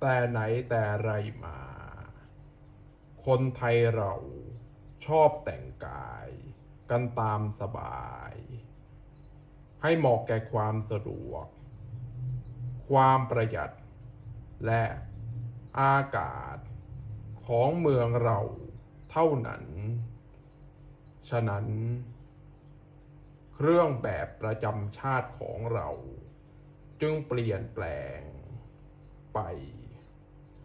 แต่ไหนแต่ไรมา คนไทยเราชอบแต่งกายกันตามสบาย ให้เหมาะแก่ความสะดวก ความประหยัด และอากาศของเมืองเราเท่านั้น ฉะนั้น เครื่องแบบประจำชาติของเรา จึงเปลี่ยนแปลงไป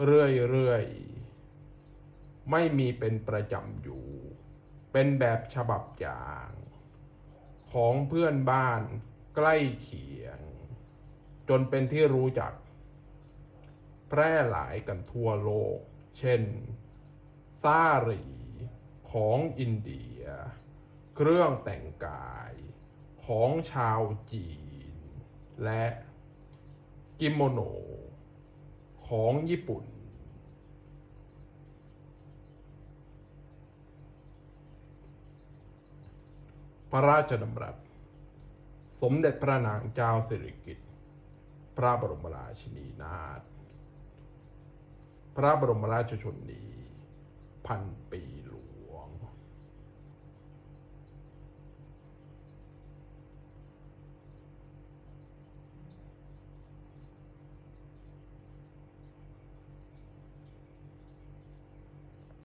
เรื่อยๆ ไม่มีเป็นประจำอยู่ เป็นแบบฉบับอย่าง ของเพื่อนบ้านใกล้เคียง จนเป็นที่รู้จัก แพร่หลายกันทั่วโลก เช่น ซาหรีของอินเดีย เครื่องแต่งกายของชาวจีน และกิโมโน ของญี่ปุ่น พระราชดำรัส สมเด็จพระนางเจ้าสิริกิติ์พระบรมราชินีนาถพระบรมราชชนนีพัน